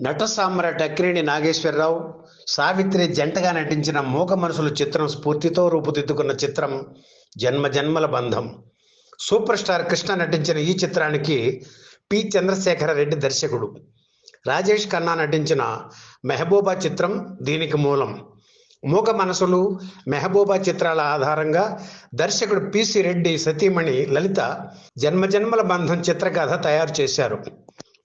నట సామ్రాట్ నాగేశ్వరరావు సావిత్రి జంటగా నటించిన మూక మనసులు చిత్రం స్ఫూర్తితో రూపుదిద్దుకున్న చిత్రం జన్మ జన్మల బంధం. సూపర్ స్టార్ కృష్ణ నటించిన ఈ చిత్రానికి పి. చంద్రశేఖర రెడ్డి దర్శకుడు. రాజేష్ ఖన్నా నటించిన మెహబూబా చిత్రం దీనికి మూలం. మూక మనసులు మెహబూబా చిత్రాల ఆధారంగా దర్శకుడు పిసి రెడ్డి సతీమణి లలిత జన్మజన్మల బంధం చిత్రకథ తయారు చేశారు.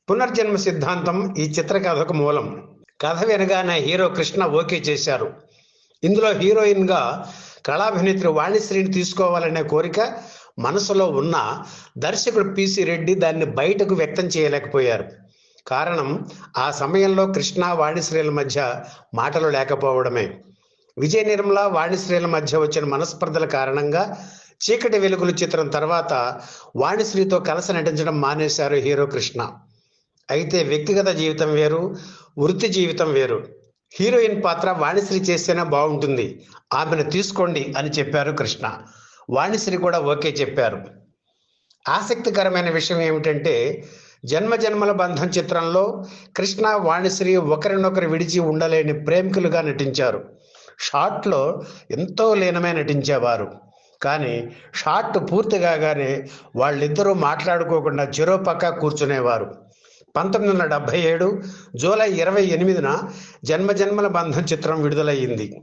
పునర్జన్మ సిద్ధాంతం ఈ చిత్రకథకు మూలం. కథ వినగానే హీరో కృష్ణ ఓకే చేశారు. ఇందులో హీరోయిన్గా కళాభినేత్రి వాణిశ్రీని తీసుకోవాలనే కోరిక మనసులో ఉన్న దర్శకుడు పిసి రెడ్డి దాన్ని బయటకు వ్యక్తం చేయలేకపోయారు. కారణం ఆ సమయంలో కృష్ణ వాణిశ్రీల మధ్య మాటలు లేకపోవడమే. విజయ నిర్మల వాణిశ్రీల మధ్య వచ్చిన మనస్పర్ధల కారణంగా చీకటి వెలుగులు చిత్రం తర్వాత వాణిశ్రీతో కలిసి నటించడం మానేశారు హీరో కృష్ణ. అయితే వ్యక్తిగత జీవితం వేరు వృత్తి జీవితం వేరు. హీరోయిన్ పాత్ర వాణిశ్రీ చేస్తేనే బాగుంటుంది. ఆమెను తీసుకోండి అని చెప్పారు కృష్ణ. వాణిశ్రీ కూడా ఓకే చెప్పారు. ఆసక్తికరమైన విషయం ఏమిటంటే జన్మ జన్మల బంధం చిత్రంలో కృష్ణ వాణిశ్రీ ఒకరినొకరు విడిచి ఉండలేని ప్రేమికులుగా నటించారు. షార్ట్లో ఎంతో లీనమై నటించేవారు. కానీ షార్ట్ పూర్తి కాగానే వాళ్ళిద్దరూ మాట్లాడుకోకుండా చెరో పక్క కూర్చునేవారు. పంతొమ్మిది వందల డెబ్భై ఏడు జూలై ఇరవై ఎనిమిదిన జన్మ జన్మల బంధం చిత్రం విడుదలయ్యింది.